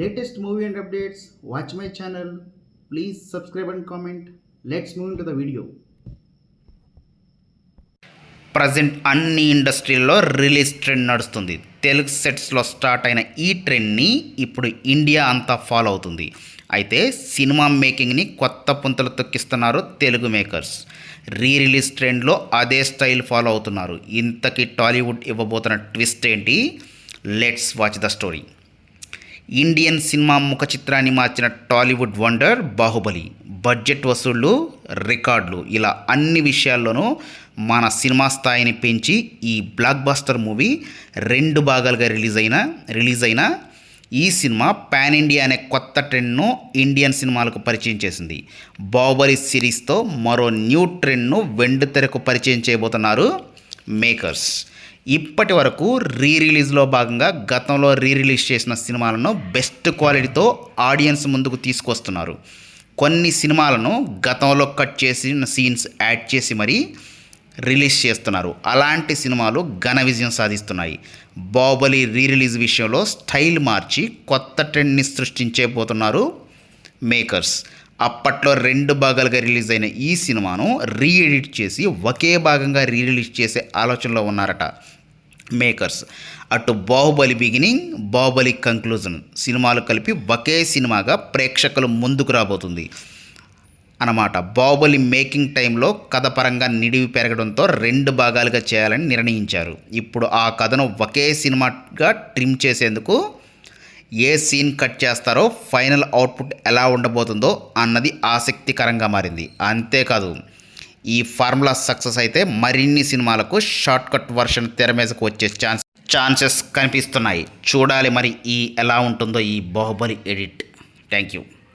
Latest movie and updates watch my channel please subscribe and comment let's move to the video present అన్ని ఇండస్ట్రీల్లో release trend నడుస్తుంది. Telugu సెట్స్లో start అయిన ఈ ట్రెండ్ని ఇప్పుడు India అంతా ఫాలో అవుతుంది. అయితే సినిమా మేకింగ్ని కొత్త పుంతలు తొక్కిస్తున్నారు తెలుగు మేకర్స్ రీ రిలీజ్ ట్రెండ్లో అదే స్టైల్ ఫాలో అవుతున్నారు. ఇంతకీ టాలీవుడ్ ఇవ్వబోతున్న ట్విస్ట్ ఏంటి? Let's watch the story Indian cinema ముఖ చిత్రాన్ని మార్చిన టాలీవుడ్ వండర్ బాహుబలి. బడ్జెట్ వసూళ్ళు రికార్డులు ఇలా అన్ని విషయాల్లోనూ మన సినిమా స్థాయిని పెంచి ఈ బ్లాక్ బస్టర్ మూవీ రెండు భాగాలుగా రిలీజ్ అయిన రిలీజ్ అయిన ఈ సినిమా పాన్ ఇండియా అనే కొత్త ట్రెండ్ను ఇండియన్ సినిమాలకు పరిచయం చేసింది. బాహుబలి సిరీస్తో మరో న్యూ ట్రెండ్ను వెండి తెరకు పరిచయం చేయబోతున్నారు మేకర్స్ ఇప్పటి వరకు రీ రిలీజ్లో భాగంగా గతంలో రీ రిలీజ్ చేసిన సినిమాలను బెస్ట్ క్వాలిటీతో ఆడియన్స్ ముందుకు తీసుకొస్తున్నారు. కొన్ని సినిమాలను గతంలో కట్ చేసిన సీన్స్ యాడ్ చేసి మరీ రిలీజ్ చేస్తున్నారు. అలాంటి సినిమాలు ఘన విజయం సాధిస్తున్నాయి. బాహుబలి రీ రిలీజ్ విషయంలో స్టైల్ మార్చి కొత్త ట్రెండ్ని సృష్టించేపోతున్నారు మేకర్స్ అప్పట్లో రెండు భాగాలుగా రిలీజ్ అయిన ఈ సినిమాను రీ ఎడిట్ చేసి ఒకే భాగంగా రీ రిలీజ్ చేసే ఆలోచనలో ఉన్నారట మేకర్స్ అటు బాహుబలి బిగినింగ్ బాహుబలి కంక్లూజన్ సినిమాలు కలిపి ఒకే సినిమాగా ప్రేక్షకులు ముందుకు రాబోతుంది అన్నమాట. బాహుబలి మేకింగ్ టైంలో కథ పరంగా నిడివి పెరగడంతో రెండు భాగాలుగా చేయాలని నిర్ణయించారు. ఇప్పుడు ఆ కథను ఒకే సినిమాగా ట్రిమ్ చేసేందుకు ఏ సీన్ కట్ చేస్తారో ఫైనల్ అవుట్పుట్ ఎలా ఉండబోతుందో అన్నది ఆసక్తికరంగా మారింది. అంతేకాదు ఈ ఫార్ములా సక్సెస్ అయితే మరిన్ని సినిమాలకు షార్ట్ కట్ వర్షన్ తెర మీదకు వచ్చే ఛాన్స్ ఛాన్సెస్ కనిపిస్తున్నాయి. చూడాలి మరి ఈ ఎలా ఉంటుందో ఈ బాహుబలి ఎడిట్. Thank you